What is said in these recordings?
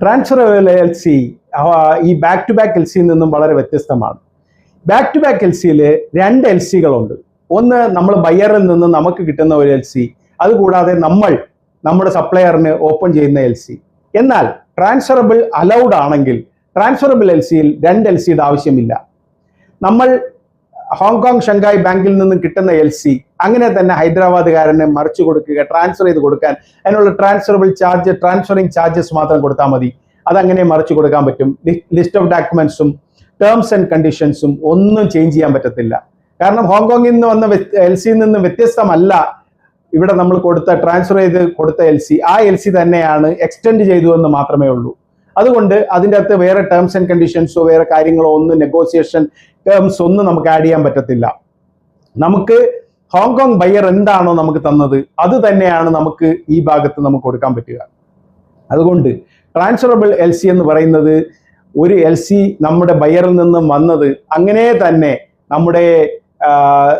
Transfer L C ഈ back to back L സിയിൽ നിന്നും വളരെ വ്യത്യസ്തമാണ്. ബാക്ക് ടു ബാക്ക് എൽ സിയിൽ രണ്ട് എൽ സികളുണ്ട് ഒന്ന് നമ്മൾ ബയ്യറിൽ നിന്ന് നമുക്ക് കിട്ടുന്ന ഒരു എൽ സി അതുകൂടാതെ നമ്മൾ നമ്മുടെ സപ്ലയറിന് ഓപ്പൺ ചെയ്യുന്ന എൽ സി എന്നാൽ ട്രാൻസ്ഫറബിൾ അലൗഡ് ആണെങ്കിൽ ട്രാൻസ്ഫറബിൾ എൽ സിയിൽ രണ്ട് എൽ സിയുടെ ആവശ്യമില്ല. നമ്മൾ ഹോങ്കോങ് ഷങ്കായ് ബാങ്കിൽ നിന്നും കിട്ടുന്ന എൽ സി അങ്ങനെ തന്നെ ഹൈദരാബാദുകാരനെ മറിച്ചു കൊടുക്കുക ട്രാൻസ്ഫർ ചെയ്ത് കൊടുക്കാൻ. അതിനുള്ള ട്രാൻസ്ഫറബിൾ ചാർജ് ട്രാൻസ്ഫറിങ് ചാർജസ് മാത്രം കൊടുത്താൽ മതി. അതങ്ങനെ മറിച്ചു കൊടുക്കാൻ പറ്റും. ലിസ്റ്റ് ഓഫ് ഡോക്യുമെന്റ്സും ടേംസ് ആൻഡ് കണ്ടീഷൻസും ഒന്നും ചേഞ്ച് ചെയ്യാൻ പറ്റത്തില്ല. കാരണം ഹോങ്കോങ്ങിൽ നിന്ന് വന്ന എൽ സിയിൽ നിന്ന് വ്യത്യസ്തമല്ല ഇവിടെ നമ്മൾ കൊടുത്ത ട്രാൻസ്ഫർ ചെയ്ത് കൊടുത്ത എൽ സി ആ എൽ സി തന്നെയാണ് എക്സ്റ്റെൻഡ് ചെയ്തു എന്ന് മാത്രമേ ഉള്ളൂ. അതുകൊണ്ട് അതിന്റെ അകത്ത് വേറെ ടേംസ് ആൻഡ് കണ്ടീഷൻസോ വേറെ കാര്യങ്ങളോ ഒന്നും നെഗോസിയേഷൻ ടേംസ് ഒന്നും നമുക്ക് ആഡ് ചെയ്യാൻ പറ്റത്തില്ല. നമുക്ക് ഹോങ്കോങ് ബയർ എന്താണോ നമുക്ക് തന്നത് അത് തന്നെയാണ് നമുക്ക് ഈ ഭാഗത്ത് നമുക്ക് കൊടുക്കാൻ പറ്റുക. അതുകൊണ്ട് ട്രാൻസ്ഫറബിൾ എൽ സി എന്ന് പറയുന്നത് ഒരു എൽ സി നമ്മുടെ ബയറിൽ നിന്നും വന്നത് അങ്ങനെ തന്നെ നമ്മുടെ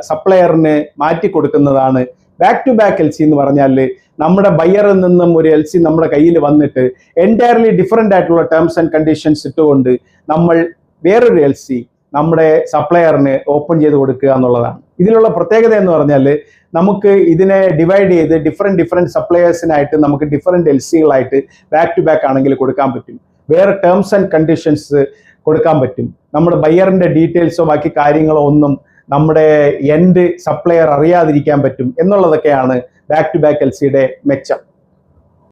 സപ്ലയറിന് മാറ്റി കൊടുക്കുന്നതാണ്. Back to back L C എന്ന് പറഞ്ഞാൽ നമ്മുടെ ബയറിൽ നിന്നും ഒരു എൽ സി നമ്മുടെ കയ്യിൽ വന്നിട്ട് എന്റയർലി ഡിഫറെന്റ് ആയിട്ടുള്ള ടേംസ് ആൻഡ് കണ്ടീഷൻസ് ഇട്ടുകൊണ്ട് നമ്മൾ വേറൊരു എൽ സി നമ്മുടെ സപ്ലയറിന് ഓപ്പൺ ചെയ്ത് കൊടുക്കുക എന്നുള്ളതാണ്. ഇതിലുള്ള പ്രത്യേകത എന്ന് പറഞ്ഞാൽ നമുക്ക് ഇതിനെ ഡിവൈഡ് ചെയ്ത് ഡിഫറെന്റ് ഡിഫറെന്റ് സപ്ലയേഴ്സിനായിട്ട് നമുക്ക് ഡിഫറെന്റ് എൽ സികളായിട്ട് ബാക്ക് ടു ബാക്ക് ആണെങ്കിൽ കൊടുക്കാൻ പറ്റും. വേറെ ടേംസ് ആൻഡ് കണ്ടീഷൻസ് കൊടുക്കാൻ പറ്റും. നമ്മുടെ ബയ്യറിന്റെ ഡീറ്റെയിൽസോ ബാക്കി കാര്യങ്ങളോ ഒന്നും നമ്മുടെ എൻഡ് സപ്ലയർ അറിയാതിരിക്കാൻ പറ്റും എന്നുള്ളതൊക്കെയാണ് ബാക്ക് ടു ബാക്ക് എൽ സിയുടെ മെച്ചം.